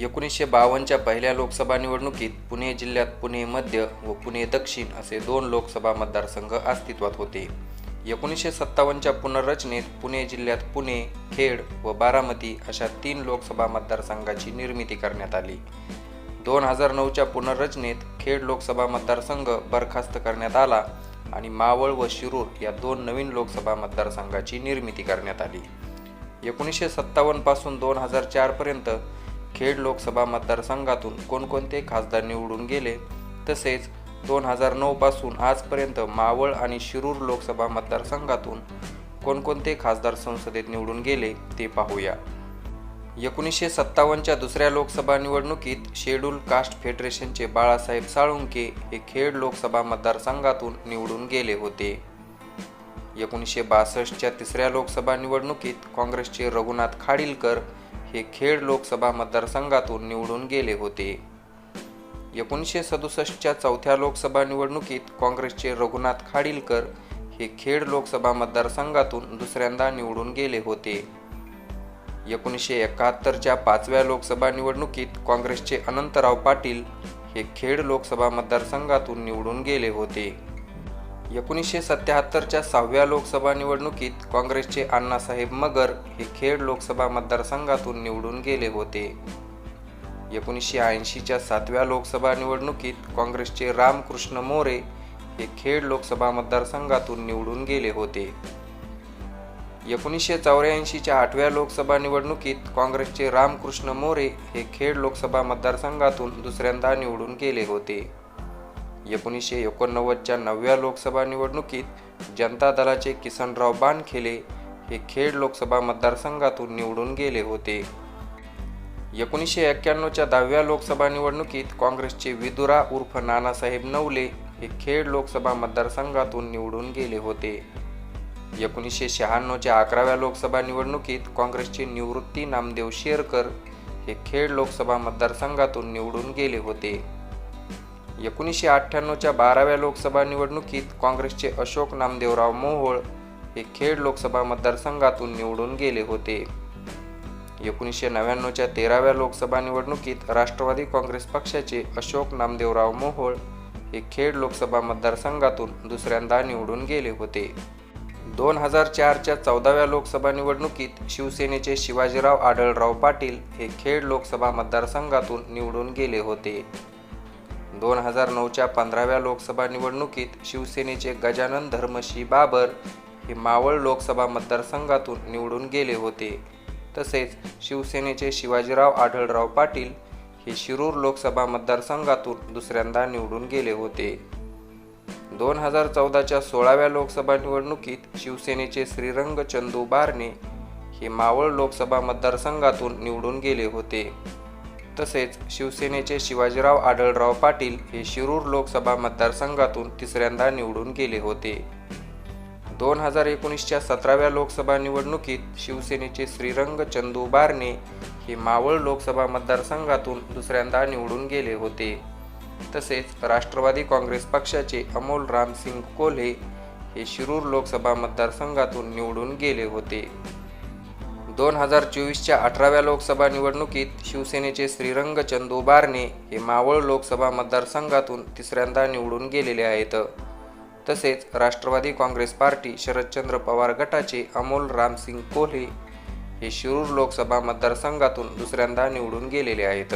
एकोणीसशे बावन्नच्या पहिल्या लोकसभा निवडणुकीत पुणे जिल्ह्यात पुणे मध्य व पुणे दक्षिण असे दोन लोकसभा मतदारसंघ अस्तित्वात होते. एकोणीसशे सत्तावन्नच्या पुनर्रचनेत पुणे जिल्ह्यात पुणे खेड व बारामती अशा तीन लोकसभा मतदारसंघाची निर्मिती करण्यात आली. दोन हजार नऊच्या पुनर्रचनेत खेड लोकसभा मतदारसंघ बरखास्त करण्यात आला आणि मावळ व शिरूर या दोन नवीन लोकसभा मतदारसंघाची निर्मिती करण्यात आली. एकोणीसशे सत्तावन्नपासून दोन हजार चारपर्यंत खेड लोकसभा मतदारसंघातून कोणकोणते खासदार निवडून गेले तसेच दोन हजार नऊपासून आजपर्यंत मावळ आणि शिरूर लोकसभा मतदारसंघातून कोणकोणते खासदार संसदेत निवडून गेले ते पाहूया. एकोणीसशे सत्तावन्नच्या दुसऱ्या लोकसभा निवडणुकीत शेड्यूल कास्ट फेडरेशनचे बाळासाहेब साळुंके हे खेड लोकसभा मतदारसंघातून निवडून गेले होते. एकोणीसशे बासष्टच्या तिसऱ्या लोकसभा निवडणुकीत काँग्रेसचे रघुनाथ खाडीलकर हे खेड लोकसभा मतदारसंघातून निवडून गेले होते. एकोणीसशे सदुसष्टच्या चौथ्या लोकसभा निवडणुकीत काँग्रेसचे रघुनाथ खाडीलकर हे खेड लोकसभा मतदारसंघातून दुसऱ्यांदा निवडून गेले होते. एकोणीसशे एकाहत्तरच्या पाचव्या लोकसभा निवडणुकीत काँग्रेसचे अनंतराव पाटील हे खेड लोकसभा मतदारसंघातून निवडून गेले होते. एकोणीसशे सत्याहत्तरच्या सहाव्या लोकसभा निवडणुकीत काँग्रेसचे अण्णासाहेब मगर हे खेड लोकसभा मतदारसंघातून निवडून गेले होते. एकोणीसशे ऐंशीच्या सातव्या लोकसभा निवडणुकीत काँग्रेसचे रामकृष्ण मोरे हे खेड लोकसभा मतदारसंघातून निवडून गेले होते. एकोणीसशे चौऱ्याऐंशीच्या आठव्या लोकसभा निवडणुकीत काँग्रेसचे रामकृष्ण मोरे हे खेड लोकसभा मतदारसंघातून दुसऱ्यांदा निवडून गेले होते. एकोणीसशे एकोणनव्वदच्या नवव्या लोकसभा निवडणुकीत जनता दलाचे किसनराव बानखेले हे खेड लोकसभा मतदारसंघातून निवडून गेले होते. एकोणीसशे एक्क्याण्णवच्या दहाव्या लोकसभा निवडणुकीत काँग्रेसचे विदुरा उर्फ नानासाहेब नवले हे खेड लोकसभा मतदारसंघातून निवडून गेले होते. एकोणीसशे शहाण्णवच्या अकराव्या लोकसभा निवडणुकीत काँग्रेसचे निवृत्ती नामदेव शेरकर हे खेड लोकसभा मतदारसंघातून निवडून गेले होते. एकोणीसशे अठ्ठ्याण्णवच्या बाराव्या लोकसभा निवडणुकीत काँग्रेसचे अशोक नामदेवराव मोहोळ हे खेड लोकसभा मतदारसंघातून निवडून गेले होते. एकोणीसशे नव्याण्णवच्या तेराव्या लोकसभा निवडणुकीत राष्ट्रवादी काँग्रेस पक्षाचे अशोक नामदेवराव मोहोळ हे खेड लोकसभा मतदारसंघातून दुसऱ्यांदा निवडून गेले होते. दोन हजार चारच्या चौदाव्या लोकसभा निवडणुकीत शिवसेनेचे शिवाजीराव आढळराव पाटील हे खेड लोकसभा मतदारसंघातून निवडून गेले होते. दोन हजार नऊच्या पंधराव्या लोकसभा निवडणुकीत शिवसेनेचे गजानन धर्मशी बाबर हे मावळ लोकसभा मतदारसंघातून निवडून गेले होते. तसेच शिवसेनेचे शिवाजीराव आढळराव पाटील हे शिरूर लोकसभा मतदारसंघातून दुसऱ्यांदा निवडून गेले होते. दोन हजार चौदाच्या सोळाव्या लोकसभा निवडणुकीत शिवसेनेचे श्रीरंग चंदू बारणे हे मावळ लोकसभा मतदारसंघातून निवडून गेले होते. तसेच शिवसेनेचे शिवाजीराव आढळराव पाटील हे शिरूर लोकसभा मतदारसंघातून तिसऱ्यांदा निवडून गेले होते. दोन हजार एकोणीसच्या सतराव्या लोकसभा निवडणुकीत शिवसेनेचे श्रीरंग चंदू बारणे हे मावळ लोकसभा मतदारसंघातून दुसऱ्यांदा निवडून गेले होते. तसेच राष्ट्रवादी काँग्रेस पक्षाचे अमोल रामसिंग कोल्हे हे शिरूर लोकसभा मतदारसंघातून निवडून गेले होते. दोन हजार चोवीसच्या अठराव्या लोकसभा निवडणुकीत शिवसेनेचे श्रीरंग चंदू बारणे हे मावळ लोकसभा मतदारसंघातून तिसऱ्यांदा निवडून गेलेले आहेत. तसेच राष्ट्रवादी काँग्रेस पार्टी शरदचंद्र पवार गटाचे अमोल रामसिंग कोल्हे हे शिरूर लोकसभा मतदारसंघातून दुसऱ्यांदा निवडून गेलेले आहेत.